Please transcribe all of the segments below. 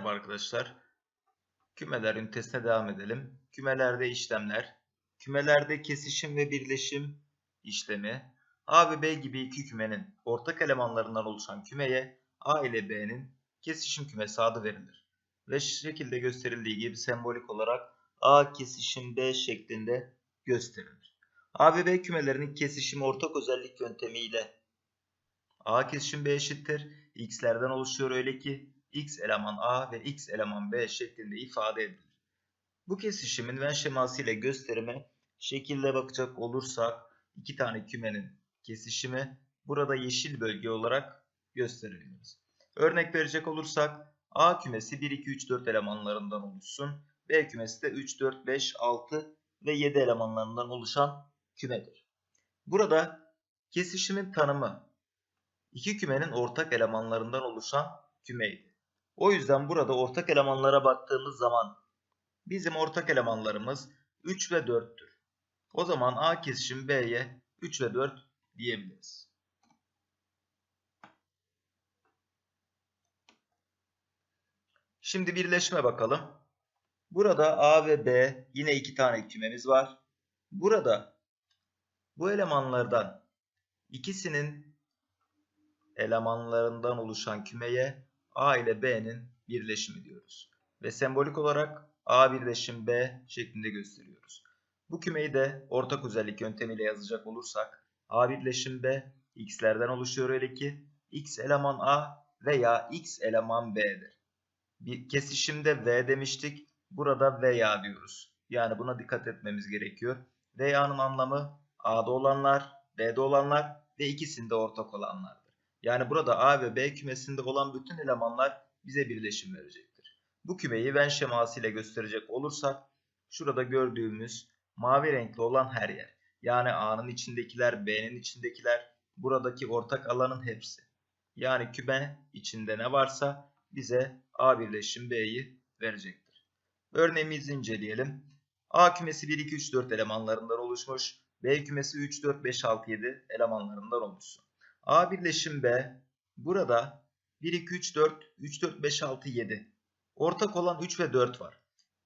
Merhaba arkadaşlar. Kümeler ünitesine devam edelim. Kümelerde işlemler. Kümelerde kesişim ve birleşim işlemi. A ve B gibi iki kümenin ortak elemanlarından oluşan kümeye A ile B'nin kesişim kümesi adı verilir. Ve şekilde gösterildiği gibi sembolik olarak A kesişim B şeklinde gösterilir. A ve B kümelerinin kesişimi ortak özellik yöntemiyle A kesişim B eşittir. X'lerden oluşuyor öyle ki x eleman A ve x eleman B şeklinde ifade edilir. Bu kesişimin Venn şeması ile gösterimi şekilde bakacak olursak iki tane kümenin kesişimi burada yeşil bölge olarak gösterebiliriz. Örnek verecek olursak A kümesi 1, 2, 3, 4 elemanlarından oluşsun. B kümesi de 3, 4, 5, 6 ve 7 elemanlarından oluşan kümedir. Burada kesişimin tanımı iki kümenin ortak elemanlarından oluşan kümeydi. O yüzden burada ortak elemanlara baktığımız zaman bizim ortak elemanlarımız 3 ve 4'tür. O zaman A kesişim B'ye 3 ve 4 diyebiliriz. Şimdi birleşme bakalım. Burada A ve B yine iki tane kümemiz var. Burada bu elemanlardan ikisinin elemanlarından oluşan kümeye A ile B'nin birleşimi diyoruz. Ve sembolik olarak A birleşim B şeklinde gösteriyoruz. Bu kümeyi de ortak özellik yöntemiyle yazacak olursak A birleşim B x'lerden oluşuyor öyle ki x eleman A veya x eleman B'dir. Bir kesişimde V demiştik. Burada veya diyoruz. Yani buna dikkat etmemiz gerekiyor. Veya'nın anlamı A'da olanlar, B'de olanlar ve ikisinde ortak olanlardır. Yani burada A ve B kümesinde olan bütün elemanlar bize birleşim verecektir. Bu kümeyi Venn şeması ile gösterecek olursak şurada gördüğümüz mavi renkli olan her yer. Yani A'nın içindekiler, B'nin içindekiler, buradaki ortak alanın hepsi. Yani küme içinde ne varsa bize A birleşim B'yi verecektir. Örneğimizi inceleyelim. A kümesi 1, 2, 3, 4 elemanlarından oluşmuş. B kümesi 3, 4, 5, 6, 7 elemanlarından oluşsun. A birleşim B burada 1, 2, 3, 4, 3, 4, 5, 6, 7. Ortak olan 3 ve 4 var.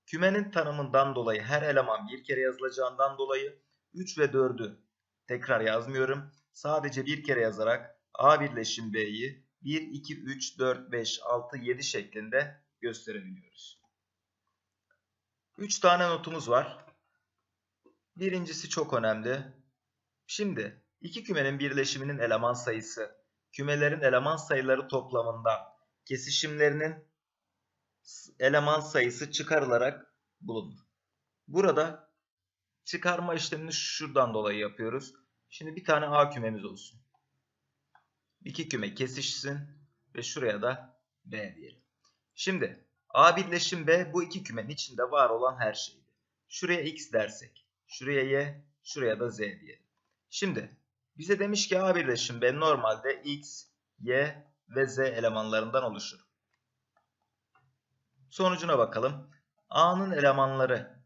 Kümenin tanımından dolayı her eleman bir kere yazılacağından dolayı 3 ve 4'ü tekrar yazmıyorum. Sadece bir kere yazarak A birleşim B'yi 1, 2, 3, 4, 5, 6, 7 şeklinde gösterebiliyoruz. 3 tane notumuz var. Birincisi çok önemli. Şimdi iki kümenin birleşiminin eleman sayısı kümelerin eleman sayıları toplamında kesişimlerinin eleman sayısı çıkarılarak bulunur. Burada çıkarma işlemini şuradan dolayı yapıyoruz. Şimdi bir tane A kümemiz olsun. İki küme kesişsin ve şuraya da B diyelim. Şimdi A birleşim B bu iki kümenin içinde var olan her şeydi. Şuraya X dersek, şuraya Y, şuraya da Z diyelim. Şimdi bize demiş ki A birleşim B normalde X, Y ve Z elemanlarından oluşur. Sonucuna bakalım. A'nın elemanları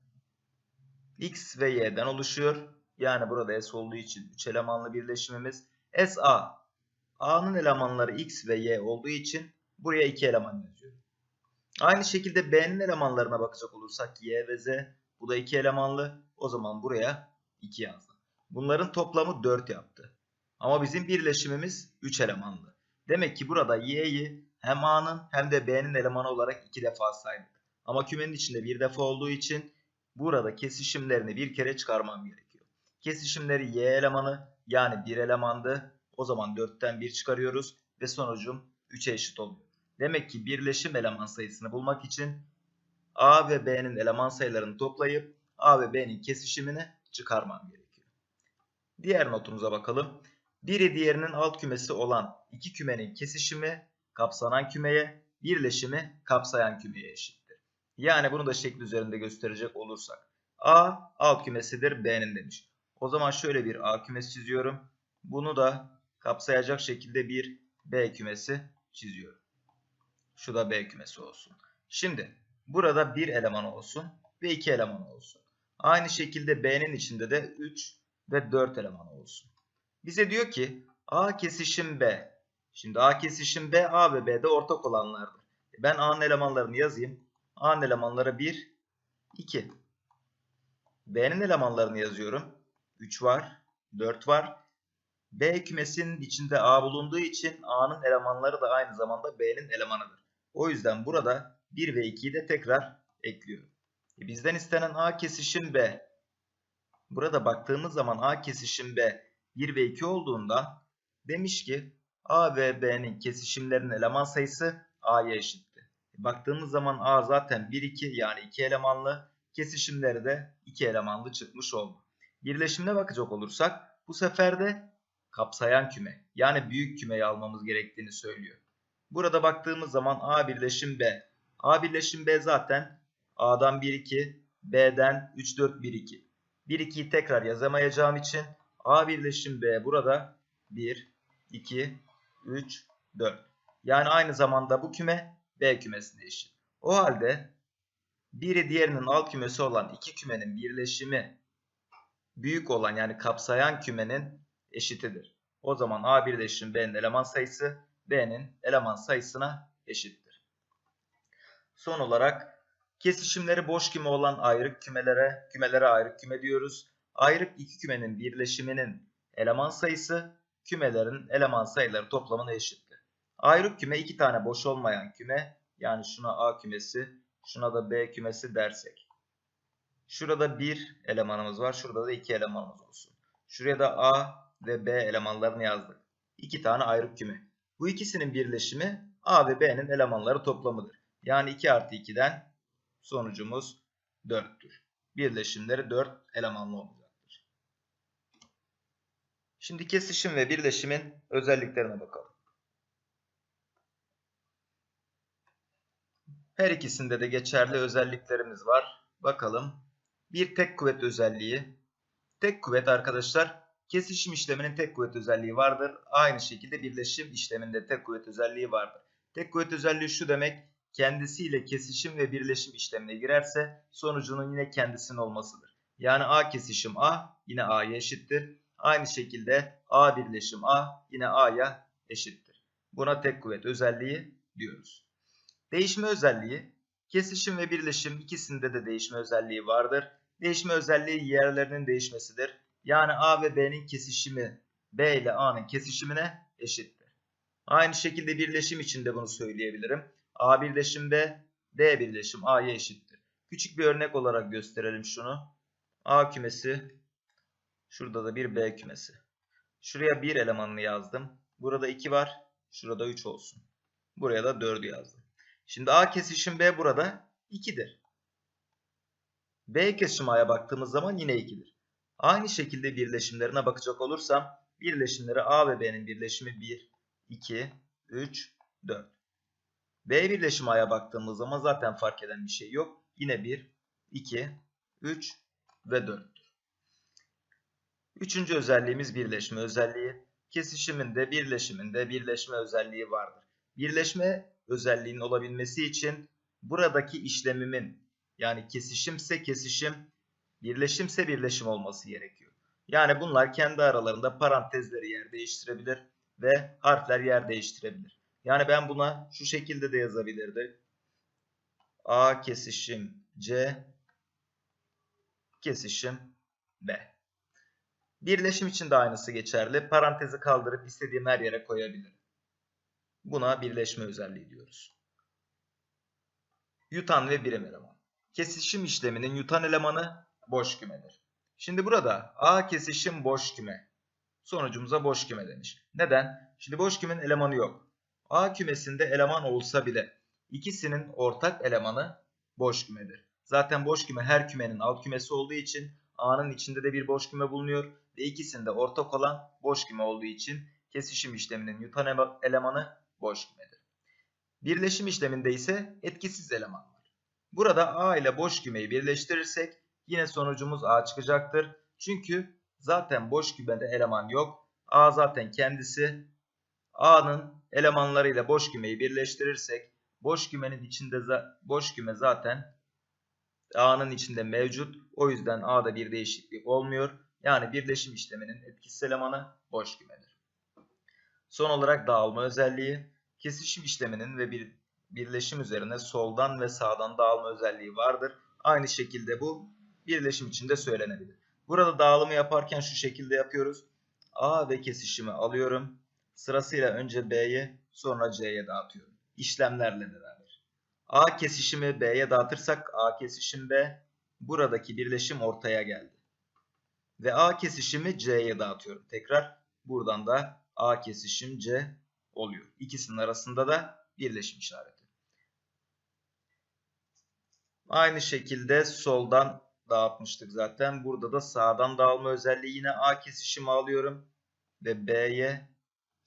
X ve Y'den oluşuyor. Yani burada S olduğu için 3 elemanlı birleşimimiz. SA. A'nın elemanları X ve Y olduğu için buraya 2 eleman yazıyorum. Aynı şekilde B'nin elemanlarına bakacak olursak Y ve Z. Bu da 2 elemanlı. O zaman buraya 2 yazdım. Bunların toplamı 4 yaptı. Ama bizim birleşimimiz 3 elemanlı. Demek ki burada Y'yi hem A'nın hem de B'nin elemanı olarak 2 defa saydık. Ama kümenin içinde bir defa olduğu için burada kesişimlerini bir kere çıkarmam gerekiyor. Kesişimleri Y elemanı yani 1 elemandı. O zaman 4'ten 1 çıkarıyoruz ve sonucum 3'e eşit oluyor. Demek ki birleşim eleman sayısını bulmak için A ve B'nin eleman sayılarını toplayıp A ve B'nin kesişimini çıkarmam gerekiyor. Diğer notumuza bakalım. Biri diğerinin alt kümesi olan iki kümenin kesişimi kapsanan kümeye, birleşimi kapsayan kümeye eşittir. Yani bunu da şekli üzerinde gösterecek olursak. A alt kümesidir B'nin demiş. O zaman şöyle bir A kümesi çiziyorum. Bunu da kapsayacak şekilde bir B kümesi çiziyorum. Şu da B kümesi olsun. Şimdi burada bir eleman olsun ve iki eleman olsun. Aynı şekilde B'nin içinde de 3 ve 4 eleman olsun. Bize diyor ki A kesişim B. Şimdi A kesişim B, A ve B'de ortak olanlardır. Ben A'nın elemanlarını yazayım. A'nın elemanları 1, 2. B'nin elemanlarını yazıyorum. 3 var, 4 var. B kümesinin içinde A bulunduğu için A'nın elemanları da aynı zamanda B'nin elemanıdır. O yüzden burada 1 ve 2'yi de tekrar ekliyorum. E bizden istenen A kesişim B. Burada baktığımız zaman A kesişim B 1 ve 2 olduğundan demiş ki A ve B'nin kesişimlerinin eleman sayısı A'ya eşitti. Baktığımız zaman A zaten 1 2 yani 2 elemanlı. Kesişimleri de 2 elemanlı çıkmış oldu. Birleşimine bakacak olursak bu sefer de kapsayan küme yani büyük kümeyi almamız gerektiğini söylüyor. Burada baktığımız zaman A birleşim B. A birleşim B zaten A'dan 1 2, B'den 3 4 1 2. 1 2'yi tekrar yazamayacağım için A birleşim B burada 1 2 3 4. Yani aynı zamanda bu küme B kümesine eşit. O halde biri diğerinin alt kümesi olan iki kümenin birleşimi büyük olan yani kapsayan kümenin eşitidir. O zaman A birleşim B'nin eleman sayısı B'nin eleman sayısına eşittir. Son olarak kesişimleri boş küme olan ayrık kümelere, kümelere ayrık küme diyoruz. Ayrık iki kümenin birleşiminin eleman sayısı kümelerin eleman sayıları toplamına eşittir. Ayrık küme iki tane boş olmayan küme yani şuna A kümesi, şuna da B kümesi dersek. Şurada bir elemanımız var, şurada da iki elemanımız olsun. Şuraya da A ve B elemanlarını yazdık. İki tane ayrık küme. Bu ikisinin birleşimi A ve B'nin elemanları toplamıdır. Yani 2 artı 2'den sonucumuz 4'tür. Birleşimleri 4 elemanlı olacaktır. Şimdi kesişim ve birleşimin özelliklerine bakalım. Her ikisinde de geçerli özelliklerimiz var. Bakalım. Bir tek kuvvet özelliği. Tek kuvvet arkadaşlar kesişim işleminin tek kuvvet özelliği vardır. Aynı şekilde birleşim işleminde tek kuvvet özelliği vardır. Tek kuvvet özelliği şu demek kendisiyle kesişim ve birleşim işlemine girerse sonucunun yine kendisinin olmasıdır. Yani A kesişim A yine A'ya eşittir. Aynı şekilde A birleşim A yine A'ya eşittir. Buna tek kuvvet özelliği diyoruz. Değişme özelliği kesişim ve birleşim ikisinde de değişme özelliği vardır. Değişme özelliği yerlerinin değişmesidir. Yani A ve B'nin kesişimi B ile A'nın kesişimine eşittir. Aynı şekilde birleşim için de bunu söyleyebilirim. A birleşim B, B birleşim A'ya eşittir. Küçük bir örnek olarak gösterelim şunu. A kümesi, şurada da bir B kümesi. Şuraya bir elemanını yazdım. Burada 2 var, şurada 3 olsun. Buraya da 4'ü yazdım. Şimdi A kesişim B burada 2'dir. B kesişim A'ya baktığımız zaman yine 2'dir. Aynı şekilde birleşimlerine bakacak olursam birleşimleri A ve B'nin birleşimi 1, 2, 3, 4. B birleşim A'ya baktığımız zaman zaten fark eden bir şey yok. Yine 1, 2, 3 ve 4. Üçüncü özelliğimiz birleşme özelliği. Kesişiminde, birleşiminde birleşme özelliği vardır. Birleşme özelliğinin olabilmesi için buradaki işlemimin yani kesişimse kesişim, birleşimse birleşim olması gerekiyor. Yani bunlar kendi aralarında parantezleri yer değiştirebilir ve harfler yer değiştirebilir. Yani ben buna şu şekilde de yazabilirdim. A kesişim C kesişim B. Birleşim için de aynısı geçerli. Parantezi kaldırıp istediğim her yere koyabilirim. Buna birleşme özelliği diyoruz. Yutan ve birim eleman. Kesişim işleminin yutan elemanı boş kümedir. Şimdi burada A kesişim boş küme. Sonucumuza boş küme demiş. Neden? Şimdi boş kümenin elemanı yok. A kümesinde eleman olsa bile ikisinin ortak elemanı boş kümedir. Zaten boş küme her kümenin alt kümesi olduğu için A'nın içinde de bir boş küme bulunuyor ve ikisinde ortak olan boş küme olduğu için kesişim işleminin yutan elemanı boş kümedir. Birleşim işleminde ise etkisiz eleman var. Burada A ile boş kümeyi birleştirirsek yine sonucumuz A çıkacaktır. Çünkü zaten boş kümede eleman yok. A zaten kendisi A'nın elemanlarıyla boş kümeyi birleştirirsek boş kümenin içinde boş küme zaten A'nın içinde mevcut. O yüzden A'da bir değişiklik olmuyor. Yani birleşim işleminin etkisiz elemanı boş kümedir. Son olarak dağılma özelliği. Kesişim işleminin ve bir birleşim üzerine soldan ve sağdan dağılma özelliği vardır. Aynı şekilde bu birleşim için de söylenebilir. Burada dağılımı yaparken şu şekilde yapıyoruz. A ve kesişimi alıyorum. Sırasıyla önce B'ye sonra C'ye dağıtıyorum. İşlemlerle beraber. A kesişimi B'ye dağıtırsak A kesişim B. Buradaki birleşim ortaya geldi. Ve A kesişimi C'ye dağıtıyorum. Tekrar buradan da A kesişim C oluyor. İkisinin arasında da birleşim işareti. Aynı şekilde soldan dağıtmıştık zaten. Burada da sağdan dağılma özelliği yine A kesişimi alıyorum. Ve B'ye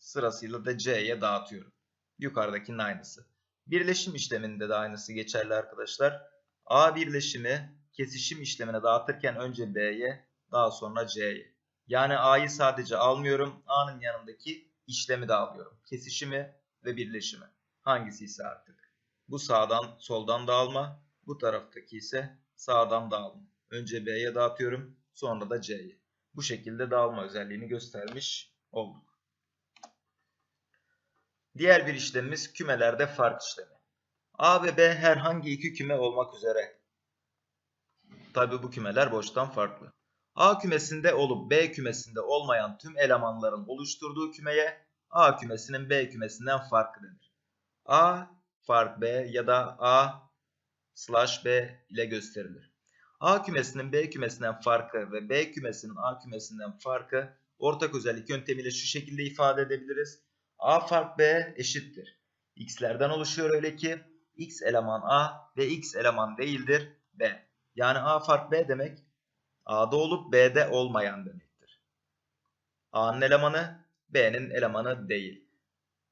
sırasıyla da C'ye dağıtıyorum. Yukarıdakinin aynısı. Birleşim işleminde de aynısı geçerli arkadaşlar. A birleşimi kesişim işlemine dağıtırken önce B'ye daha sonra C'ye. Yani A'yı sadece almıyorum. A'nın yanındaki işlemi de alıyorum. Kesişimi ve birleşimi. Hangisi ise artık. Bu sağdan soldan dağılma. Bu taraftaki ise sağdan dağılma. Önce B'ye dağıtıyorum. Sonra da C'ye. Bu şekilde dağılma özelliğini göstermiş olduk. Diğer bir işlemimiz kümelerde fark işlemi. A ve B herhangi iki küme olmak üzere. Tabi bu kümeler boştan farklı. A kümesinde olup B kümesinde olmayan tüm elemanların oluşturduğu kümeye A kümesinin B kümesinden farkı denir. A fark B ya da A slash B ile gösterilir. A kümesinin B kümesinden farkı ve B kümesinin A kümesinden farkı ortak özellik yöntemiyle şu şekilde ifade edebiliriz. A fark B eşittir. X'lerden oluşuyor öyle ki X eleman A ve X eleman değildir B. Yani A fark B demek A'da olup B'de olmayan demektir. A'nın elemanı B'nin elemanı değil.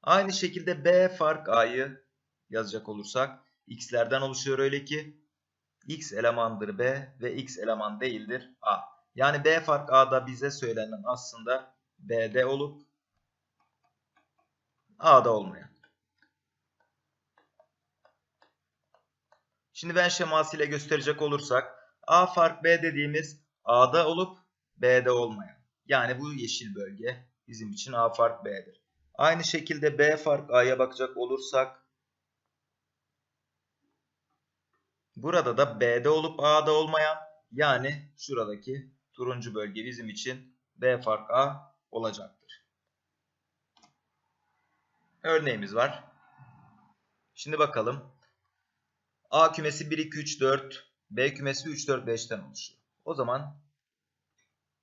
Aynı şekilde B fark A'yı yazacak olursak X'lerden oluşuyor öyle ki X elemandır B ve X eleman değildir A. Yani B fark A'da bize söylenen aslında B'de olup A'da olmayan. Şimdi ben şemasıyla gösterecek olursak A fark B dediğimiz A'da olup B'de olmayan. Yani bu yeşil bölge bizim için A fark B'dir. Aynı şekilde B fark A'ya bakacak olursak burada da B'de olup A'da olmayan yani şuradaki turuncu bölge bizim için B fark A olacaktır. Örneğimiz var. Şimdi bakalım. A kümesi 1, 2, 3, 4. B kümesi 3, 4, 5'ten oluşuyor. O zaman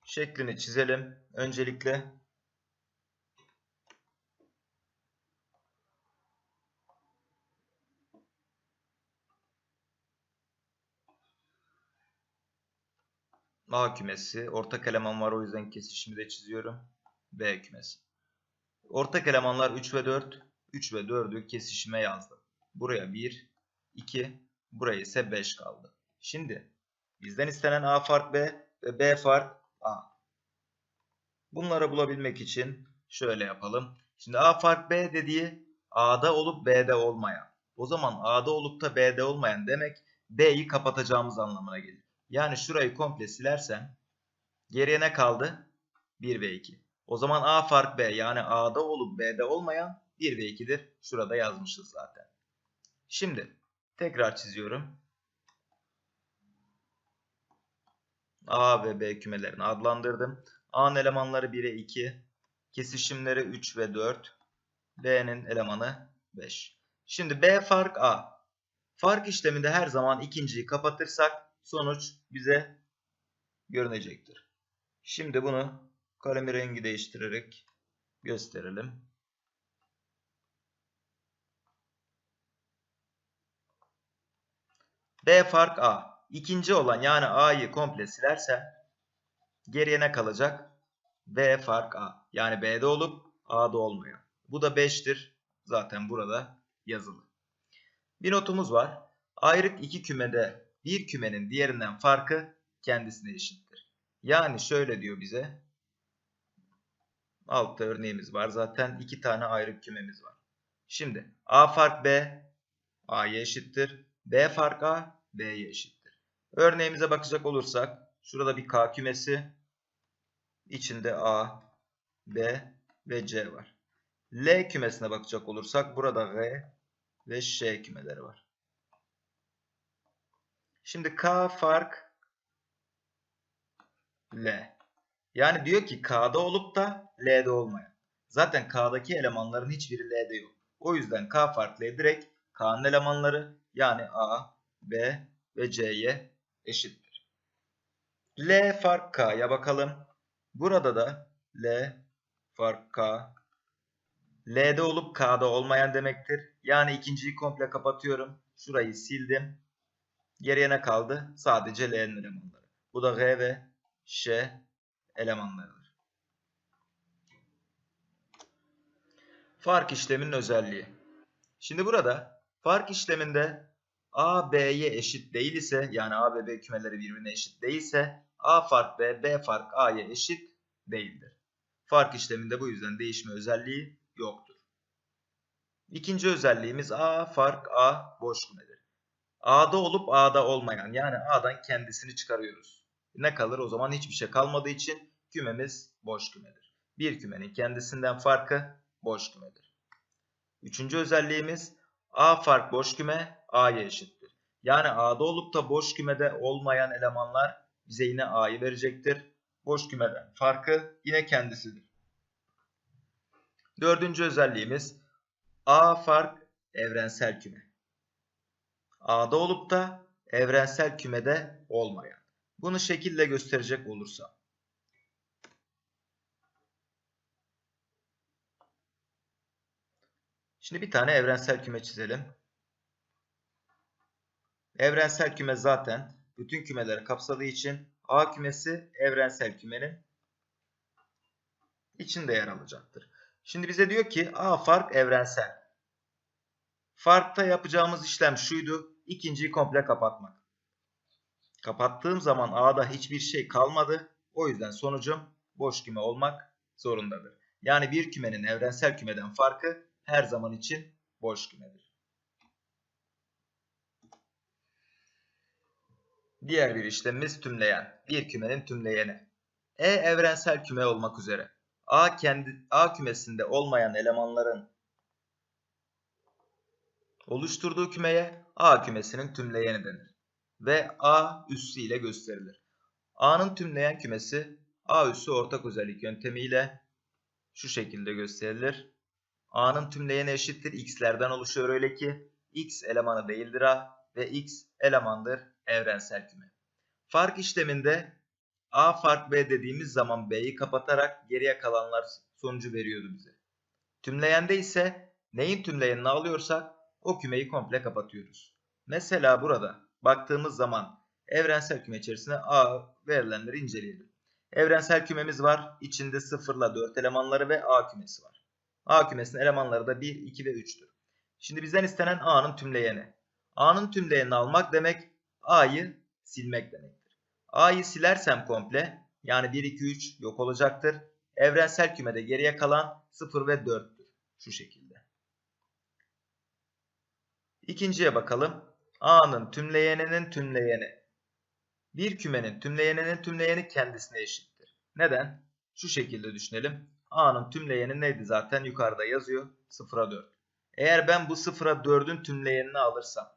şeklini çizelim. Öncelikle A kümesi. Ortak eleman var o yüzden kesişimi de çiziyorum. B kümesi. Ortak elemanlar 3 ve 4. 3 ve 4'ü kesişime yazdım. Buraya 1, 2, buraya ise 5 kaldı. Şimdi bizden istenen A fark B ve B fark A. Bunları bulabilmek için şöyle yapalım. Şimdi A fark B dediği A'da olup B'de olmayan. O zaman A'da olup da B'de olmayan demek B'yi kapatacağımız anlamına gelir. Yani şurayı komple silersem geriye ne kaldı? 1 ve 2. O zaman A fark B yani A'da olup B'de olmayan 1 ve 2'dir. Şurada yazmışız zaten. Şimdi tekrar çiziyorum. A ve B kümelerini adlandırdım. A'nın elemanları 1'e 2. Kesişimleri 3 ve 4. B'nin elemanı 5. Şimdi B fark A. Fark işleminde her zaman ikinciyi kapatırsak sonuç bize görünecektir. Şimdi bunu kalemi rengi değiştirerek gösterelim. B fark A. İkinci olan yani A'yı komple silersem geriye ne kalacak? B fark A. Yani B'de olup A'da olmayan. Bu da 5'tir. Zaten burada yazılı. Bir notumuz var. Ayrık iki kümede bir kümenin diğerinden farkı kendisine eşittir. Yani şöyle diyor bize. Altta örneğimiz var. Zaten iki tane ayrık kümemiz var. Şimdi A fark B A'ya eşittir. B fark A B'ye eşittir. Örneğimize bakacak olursak şurada bir K kümesi içinde A, B ve C var. L kümesine bakacak olursak burada R, ve Ş kümeleri var. Şimdi K fark L. Yani diyor ki K'da olup da L'de olmayan. Zaten K'daki elemanların hiçbiri L'de yok. O yüzden K fark L direkt K'nın elemanları yani A, B ve C'ye eşittir. L fark K'ya bakalım. Burada da L fark K L'de olup K'da olmayan demektir. Yani ikinciyi komple kapatıyorum. Şurayı sildim. Geriye ne kaldı? Sadece L'nin elemanları. Bu da G ve Ş elemanlarıdır. Fark işleminin özelliği. Şimdi burada fark işleminde A, B'ye eşit değil ise yani A ve B kümeleri birbirine eşit değilse A fark B, B fark A'ya eşit değildir. Fark işleminde bu yüzden değişme özelliği yoktur. İkinci özelliğimiz A fark A boş kümedir. A'da olup A'da olmayan yani A'dan kendisini çıkarıyoruz. Ne kalır? O zaman hiçbir şey kalmadığı için kümemiz boş kümedir. Bir kümenin kendisinden farkı boş kümedir. Üçüncü özelliğimiz A fark boş küme A'ya eşittir. Yani A'da olup da boş kümede olmayan elemanlar bize yine A'yı verecektir. Boş kümeden farkı yine kendisidir. Dördüncü özelliğimiz A fark evrensel küme. A'da olup da evrensel kümede olmayan. Bunu şekille gösterecek olursam. Şimdi bir tane evrensel küme çizelim. Evrensel küme zaten bütün kümeleri kapsadığı için A kümesi evrensel kümenin içinde yer alacaktır. Şimdi bize diyor ki A fark evrensel. Farkta yapacağımız işlem şuydu. İkinciyi komple kapatmak. Kapattığım zaman A'da hiçbir şey kalmadı. O yüzden sonucum boş küme olmak zorundadır. Yani bir kümenin evrensel kümeden farkı her zaman için boş kümedir. Diğer bir işlemimiz tümleyen. Bir kümenin tümleyeni. E evrensel küme olmak üzere. A kendi A kümesinde olmayan elemanların oluşturduğu kümeye A kümesinin tümleyeni denir. Ve A üssü ile gösterilir. A'nın tümleyen kümesi A üssü ortak özellik yöntemiyle şu şekilde gösterilir. A'nın tümleyeni eşittir x'lerden oluşuyor öyle ki x elemanı değildir A ve x elemandır evrensel küme. Fark işleminde A fark B dediğimiz zaman B'yi kapatarak geriye kalanlar sonucu veriyordu bize. Tümleyende ise neyin tümleyenini alıyorsak o kümeyi komple kapatıyoruz. Mesela burada baktığımız zaman evrensel küme içerisinde A verilenleri inceleyelim. Evrensel kümemiz var. İçinde 0 ile 4 elemanları ve A kümesi var. A kümesinin elemanları da 1, 2 ve 3'tür. Şimdi bizden istenen A'nın tümleyeni. A'nın tümleyenini almak demek A'yı silmek demektir. A'yı silersem komple yani 1, 2, 3 yok olacaktır. Evrensel kümede geriye kalan 0 ve 4'tür. Şu şekilde. İkinciye bakalım. A'nın tümleyeninin tümleyeni. Bir kümenin tümleyeninin tümleyeni kendisine eşittir. Neden? Şu şekilde düşünelim. A'nın tümleyeni neydi zaten yukarıda yazıyor. 0'a 4. Eğer ben bu 0'a 4'ün tümleyenini alırsam.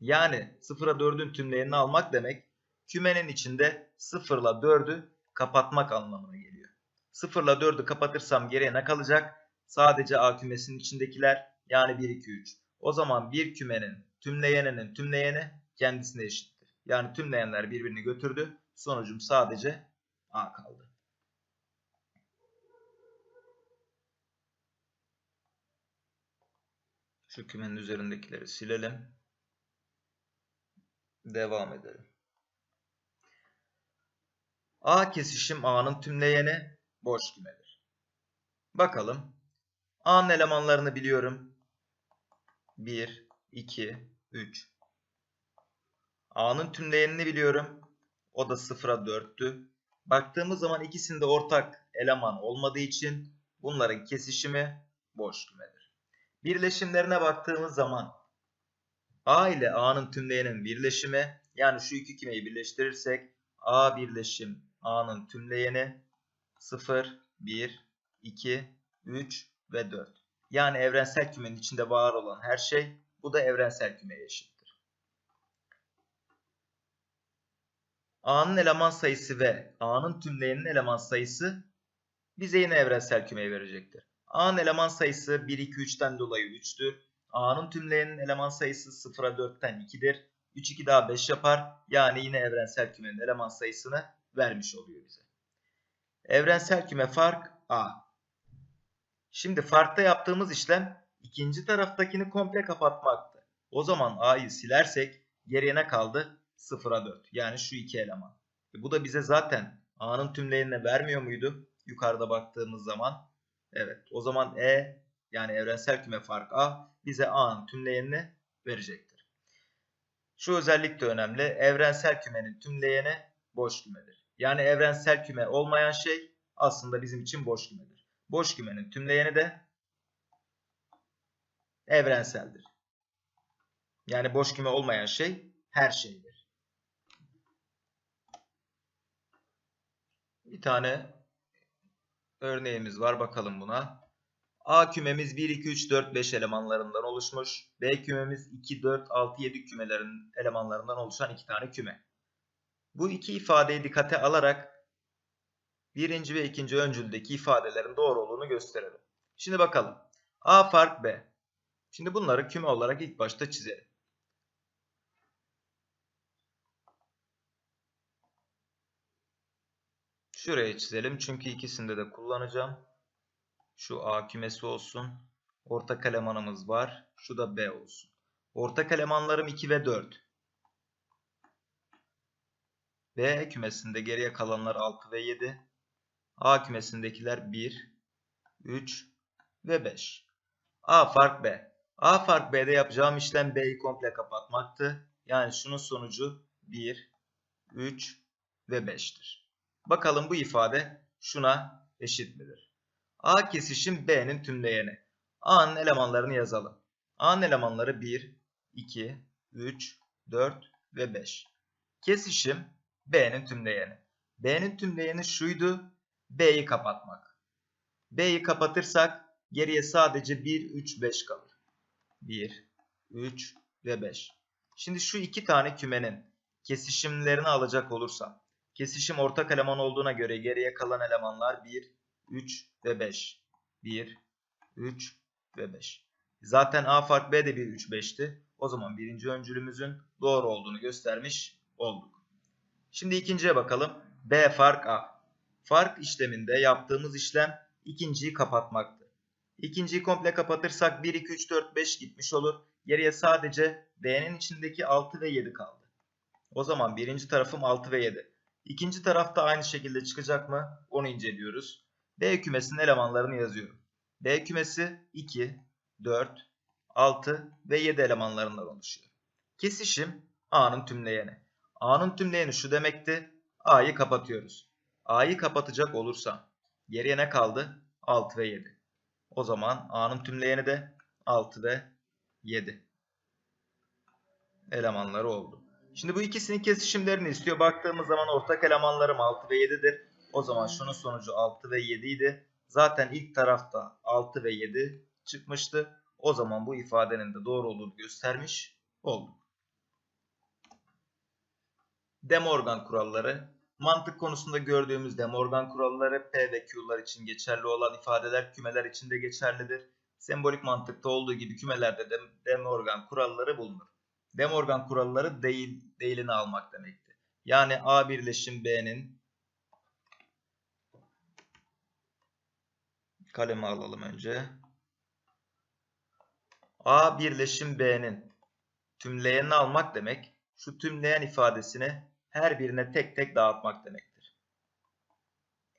Yani 0'a 4'ün tümleyenini almak demek kümenin içinde 0 ile 4'ü kapatmak anlamına geliyor. 0 ile 4'ü kapatırsam geriye ne kalacak? Sadece A kümesinin içindekiler yani 1, 2, 3. O zaman bir kümenin tümleyeninin tümleyeni kendisine eşittir. Yani tümleyenler birbirini götürdü. Sonucum sadece A kaldı. Şu kümenin üzerindekileri silelim. Devam edelim. A kesişim A'nın tümleyeni boş kümedir. Bakalım. A'nın elemanlarını biliyorum. 1, 2, 3. A'nın tümleyenini biliyorum. O da 0'a 4'tü. Baktığımız zaman ikisinde ortak eleman olmadığı için bunların kesişimi boş kümedir. Birleşimlerine baktığımız zaman A ile A'nın tümleyenin birleşimi yani şu iki kümeyi birleştirirsek A birleşim A'nın tümleyeni 0, 1, 2, 3 ve 4. Yani evrensel kümenin içinde var olan her şey Bu da evrensel kümeye eşittir. A'nın eleman sayısı ve A'nın tümleyeninin eleman sayısı bize yine evrensel kümeyi verecektir. A'nın eleman sayısı 1, 2, 3'ten dolayı 3'tür. A'nın tümleyeninin eleman sayısı 0'a 4'ten 2'dir. 3, 2 daha 5 yapar. Yani yine evrensel kümenin eleman sayısını vermiş oluyor bize. Evrensel küme fark A. Şimdi farkta yaptığımız işlem ikinci taraftakini komple kapatmaktı. O zaman A'yı silersek geriye ne kaldı? 0'a 4. Yani şu iki eleman. E bu da bize zaten A'nın tümleyenine vermiyor muydu? Yukarıda baktığımız zaman. Evet. O zaman E yani evrensel küme fark A bize A'nın tümleyenini verecektir. Şu özellik de önemli. Evrensel kümenin tümleyeni boş kümedir. Yani evrensel küme olmayan şey aslında bizim için boş kümedir. Boş kümenin tümleyeni de evrenseldir. Yani boş küme olmayan şey her şeydir. Bir tane örneğimiz var. Bakalım buna. A kümemiz 1, 2, 3, 4, 5 elemanlarından oluşmuş. B kümemiz 2, 4, 6, 7 kümelerin elemanlarından oluşan iki tane küme. Bu iki ifadeyi dikkate alarak birinci ve ikinci öncüldeki ifadelerin doğru olduğunu gösterelim. Şimdi bakalım. A fark B. Şimdi bunları küme olarak ilk başta çizelim. Şuraya çizelim çünkü ikisinde de kullanacağım. Şu A kümesi olsun. Ortak elemanımız var. Şu da B olsun. Ortak elemanlarım 2 ve 4. B kümesinde geriye kalanlar 6 ve 7. A kümesindekiler 1, 3 ve 5. A fark B. A fark B'de yapacağım işlem B'yi komple kapatmaktı. Yani şunun sonucu 1, 3 ve 5'tir. Bakalım bu ifade şuna eşit midir? A kesişim B'nin tümleyeni. A'nın elemanlarını yazalım. A'nın elemanları 1, 2, 3, 4 ve 5. Kesişim B'nin tümleyeni. B'nin tümleyeni şuydu. B'yi kapatmak. B'yi kapatırsak geriye sadece 1, 3, 5 kalır. 1, 3 ve 5. Şimdi şu iki tane kümenin kesişimlerini alacak olursam. Kesişim ortak eleman olduğuna göre geriye kalan elemanlar 1, 3 ve 5. 1, 3 ve 5. Zaten A fark B de 1, 3, 5'ti. O zaman birinci öncülümüzün doğru olduğunu göstermiş olduk. Şimdi ikinciye bakalım. B fark A. Fark işleminde yaptığımız işlem ikinciyi kapatmaktı. İkinciyi komple kapatırsak 1, 2, 3, 4, 5 gitmiş olur. Geriye sadece B'nin içindeki 6 ve 7 kaldı. O zaman birinci tarafım 6 ve 7. İkinci tarafta aynı şekilde çıkacak mı? Onu inceliyoruz. B kümesinin elemanlarını yazıyorum. B kümesi 2, 4, 6 ve 7 elemanlarından oluşuyor. Kesişim A'nın tümleyeni. A'nın tümleyeni şu demekti. A'yı kapatıyoruz. A'yı kapatacak olursam geriye ne kaldı? 6 ve 7. O zaman A'nın tümleyeni de 6 ve 7 elemanları oldu. Şimdi bu ikisinin kesişimlerini istiyor. Baktığımız zaman ortak elemanlarım 6 ve 7'dir. O zaman şunun sonucu 6 ve 7 idi. Zaten ilk tarafta 6 ve 7 çıkmıştı. O zaman bu ifadenin de doğru olduğunu göstermiş olduk. De Morgan kuralları. Mantık konusunda gördüğümüz De Morgan kuralları P ve Q'lar için geçerli olan ifadeler kümeler için de geçerlidir. Sembolik mantıkta olduğu gibi kümelerde de Morgan kuralları bulunur. De Morgan kuralları değil, değilini almak demektir. Yani A birleşim B'nin kalemi alalım önce. A birleşim B'nin tümleyenini almak demek, şu tümleyen ifadesini her birine tek tek dağıtmak demektir.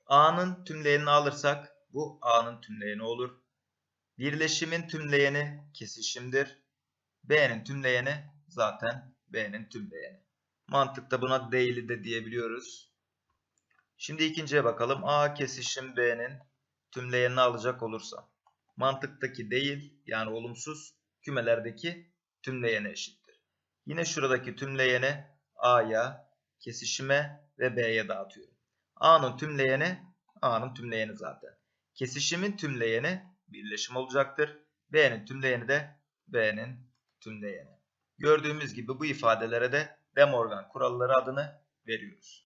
A'nın tümleyenini alırsak bu A'nın tümleyeni olur. Birleşimin tümleyeni kesişimdir. B'nin tümleyeni zaten B'nin tümleyeni. Mantıkta buna değili de diyebiliyoruz. Şimdi ikinciye bakalım. A kesişim B'nin tümleyenini alacak olursam. Mantıktaki değil yani olumsuz kümelerdeki tümleyene eşittir. Yine şuradaki tümleyeni A'ya, kesişime ve B'ye dağıtıyorum. A'nın tümleyeni A'nın tümleyeni zaten. Kesişimin tümleyeni birleşim olacaktır. B'nin tümleyeni de B'nin tüm değeri. Gördüğümüz gibi bu ifadelere de De Morgan kuralları adını veriyoruz.